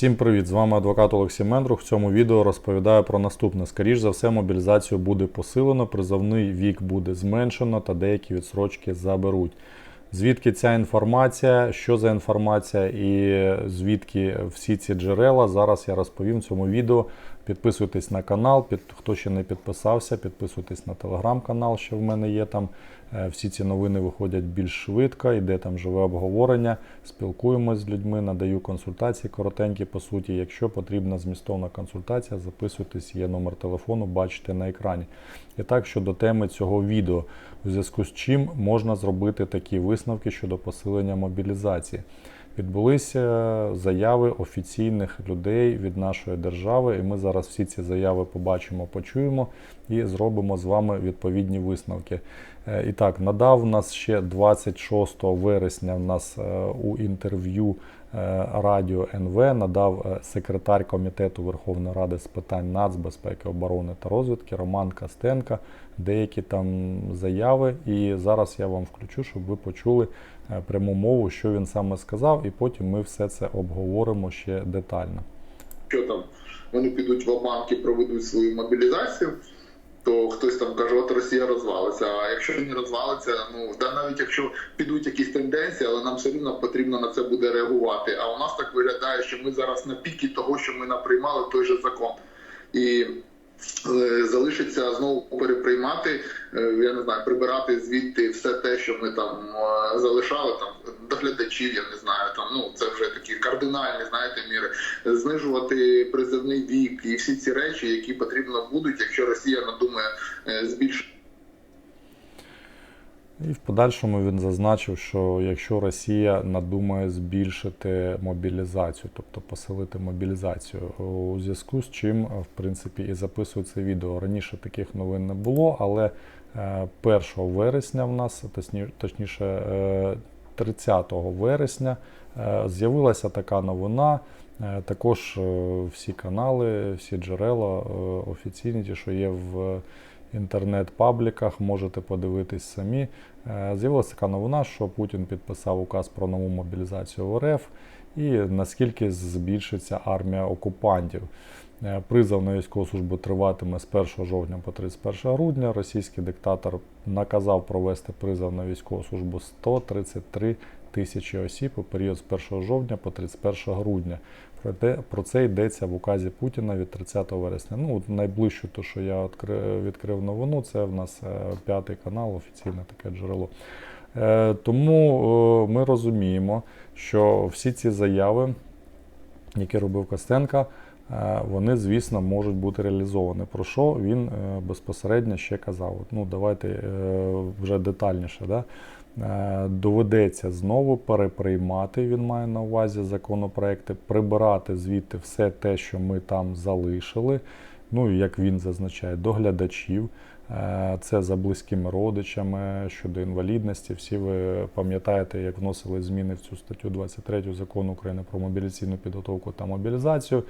Всім привіт! З вами адвокат Олексій Мендрух. В цьому відео розповідаю про наступне. Скоріш за все, мобілізацію буде посилено, призовний вік буде зменшено та деякі відсрочки заберуть. Звідки ця інформація, що за інформація і звідки всі ці джерела, зараз я розповім в цьому відео. Підписуйтесь на канал, під, хто ще не підписався, підписуйтесь на телеграм-канал, що в мене є там. Е, Всі ці новини виходять більш швидко, йде там живе обговорення, спілкуємось з людьми, надаю консультації коротенькі, по суті. Якщо потрібна змістовна консультація, записуйтесь, є номер телефону, бачите на екрані. І так, щодо теми цього відео, у зв'язку з чим можна зробити такі висновки щодо посилення мобілізації. Відбулися заяви офіційних людей від нашої держави, і ми зараз всі ці заяви побачимо, почуємо і зробимо з вами відповідні висновки. Е, І так, надав нас ще 26 вересня в нас е, у інтерв'ю е, Радіо НВ надав секретар комітету Верховної Ради з питань нацбезпеки, оборони та розвідки Роман Костенко деякі там заяви. І зараз я вам включу, щоб ви почули е, пряму мову, що він саме сказав, і потім ми все це обговоримо ще детально. що там вони підуть в обманки, проведуть свою мобілізацію, то хтось там каже, от Росія розвалиться. А якщо не розвалиться, ну да навіть якщо підуть якісь тенденції, але нам все рівно потрібно на це буде реагувати. А у нас так виглядає, що ми зараз на піки того, що ми наприймали той же закон. І залишиться знову переприймати, е, я не знаю, прибирати звідти все те, що ми там е, залишали, там доглядачів, я не знаю, там ну це вже такі кардинальні, знаєте, міри, знижувати призивний вік і всі ці речі, які потрібно будуть, якщо Росія надумає е, збільшити. І в подальшому він зазначив, що якщо Росія надумає збільшити мобілізацію, тобто посилити мобілізацію, у зв'язку з чим, в принципі, і записую це відео. Раніше таких новин не було, але е, 1 вересня в нас, точні- точніше, е, 30 вересня, е, з'явилася така новина. Е, Також е, всі канали, всі джерела е, офіційні, ті, що є в інтернет-пабліках, можете подивитись самі. Е, З'явилася така новина, що Путін підписав указ про нову мобілізацію в РФ і наскільки збільшиться армія окупантів. Е, Призов на військову службу триватиме з 1 жовтня по 31 грудня. Російський диктатор наказав провести призов на військову службу 133 тисячі осіб у період з 1 жовтня по 31 грудня. Про це йдеться в указі Путіна від 30 вересня. Ну, найближче, то, що я відкрив, новину, це в нас е, п'ятий канал, офіційне таке джерело. Е, Тому е, ми розуміємо, що всі ці заяви, які робив Костенко, е, вони, звісно, можуть бути реалізовані. Про що він безпосередньо ще казав? Ну, давайте вже детальніше. Да? Е, Доведеться знову переприймати, він має на увазі законопроекти, прибирати звідти все те, що ми там залишили. Ну і як він зазначає, доглядачів. Е, Це за близькими родичами щодо інвалідності. Всі ви пам'ятаєте, як вносили зміни в цю статтю 23 закону України про мобілізаційну підготовку та мобілізацію,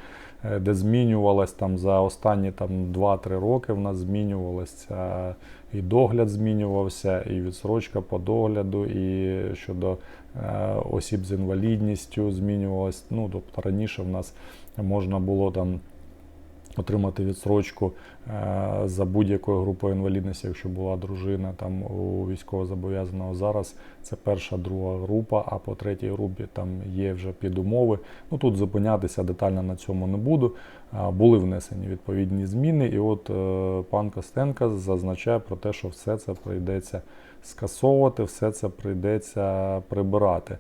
е, де змінювалось там за останні там 2-3 роки. В нас змінювалося і догляд змінювався, і відсрочка по догляду, і щодо е, осіб з інвалідністю змінювалось. Ну тобто раніше в нас можна було там отримати відсрочку е, за будь-якою групою інвалідності, якщо була дружина там у військовозобов'язаного. Зараз це перша, друга група, а по третій групі там є вже підумови. Ну тут зупинятися детально на цьому не буду. Були внесені відповідні зміни, і от е, пан Костенко зазначає про те, що все це прийдеться скасовувати, все це прийдеться прибирати.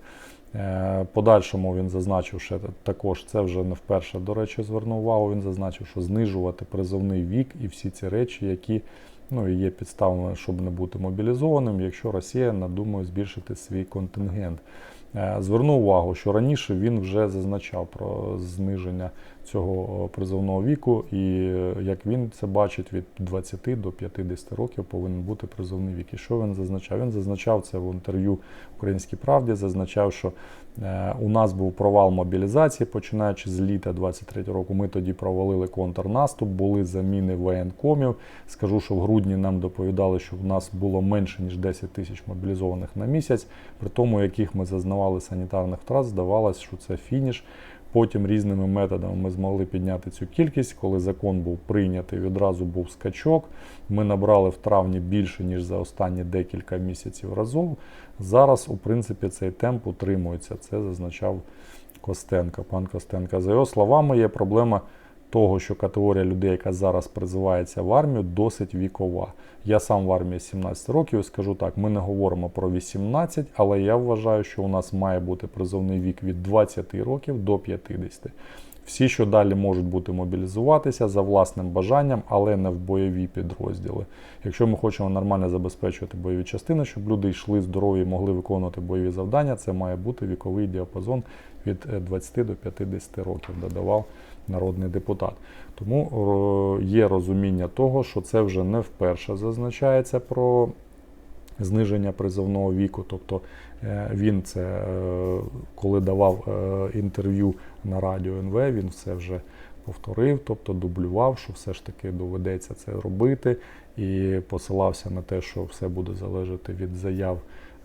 Е, Подальшому він зазначив, що також це вже не вперше, до речі, звернув увагу. Він зазначив, що знижувати призовний вік і всі ці речі, які ну, є підставами, щоб не бути мобілізованим, якщо Росія надумає збільшити свій контингент. Е, Звернув увагу, що раніше він вже зазначав про зниження цього призовного віку, і е, як він це бачить, від 20 до 50 років повинен бути призовний вік. І що він зазначав? Він зазначав це в інтерв'ю Українській правді, зазначав, що е, у нас був провал мобілізації, починаючи з літа 23 року. Ми тоді провалили контрнаступ, були заміни воєнкомів. Скажу, що в грудні нам доповідали, що в нас було менше ніж 10 тисяч мобілізованих на місяць, при тому, яких ми зазнавали санітарних втрат, здавалося, що це фініш. Потім різними методами ми змогли підняти цю кількість. Коли закон був прийнятий, відразу був скачок. Ми набрали в травні більше, ніж за останні декілька місяців разом. Зараз, у принципі, цей темп утримується. Це зазначав Костенко, пан Костенко. За його словами, є проблема того, що категорія людей, яка зараз призивається в армію, досить вікова. Я сам в армії 17 років скажу так: ми не говоримо про 18, але я вважаю, що у нас має бути призовний вік від 20 років до 50. Всі, що далі можуть бути мобілізуватися за власним бажанням, але не в бойові підрозділи. Якщо ми хочемо нормально забезпечувати бойові частини, щоб люди йшли здорові і могли виконувати бойові завдання, це має бути віковий діапазон від е, 20 до 50 років, додавав народний депутат. Тому є розуміння того, що це вже не вперше зазначається про зниження призовного віку. Тобто е, він це, е, коли давав е, інтерв'ю на радіо НВ, він це вже повторив, тобто дублював, що все ж таки доведеться це робити, і посилався на те, що все буде залежати від заяв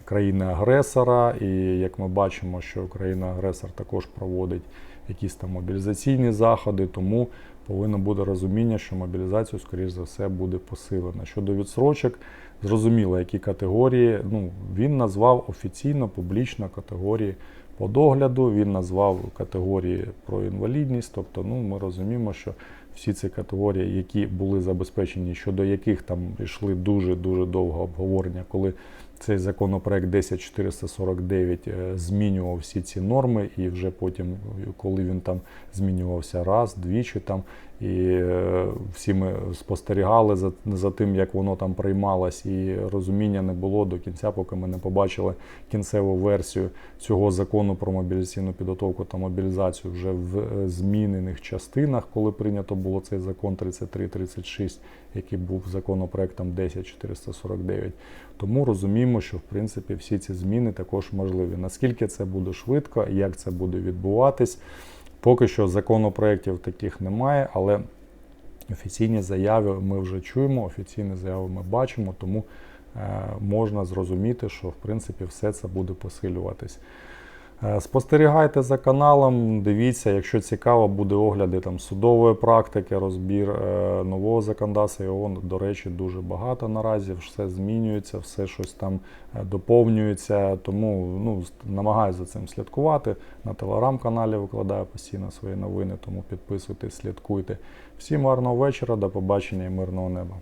країни-агресора. І як ми бачимо, що країна-агресор також проводить якісь там мобілізаційні заходи, тому повинно бути розуміння, що мобілізацію, скоріш за все, буде посилена. Щодо відсрочок, зрозуміло, які категорії. Ну, він назвав офіційно, публічно категорії по догляду, він назвав категорії про інвалідність. Тобто, ну, ми розуміємо, що всі ці категорії, які були забезпечені, щодо яких там йшли дуже-дуже довго обговорення, коли цей законопроект 10449 е, змінював всі ці норми, і вже потім, коли він там змінювався раз, двічі там, і е, всі ми спостерігали за, за тим, як воно там приймалось, і розуміння не було до кінця, поки ми не побачили кінцеву версію цього закону про мобілізаційну підготовку та мобілізацію вже в е, змінених частинах, коли прийнято було цей закон 3336, який був законопроектом 10449. Тому розуміємо, що в принципі всі ці зміни також можливі. Наскільки це буде швидко, як це буде відбуватись, поки що законопроєктів таких немає, але офіційні заяви ми вже чуємо, офіційні заяви ми бачимо, тому е, можна зрозуміти, що в принципі все це буде посилюватись. Е, Спостерігайте за каналом, дивіться, якщо цікаво, буде огляди там судової практики, розбір е, нового законодавства. Його, до речі, дуже багато наразі. Все змінюється, все щось там е, доповнюється. Тому ну, намагаюся за цим слідкувати. На телеграм-каналі викладаю постійно свої новини, тому підписуйтесь, слідкуйте. Всім гарного вечора, до побачення і мирного неба.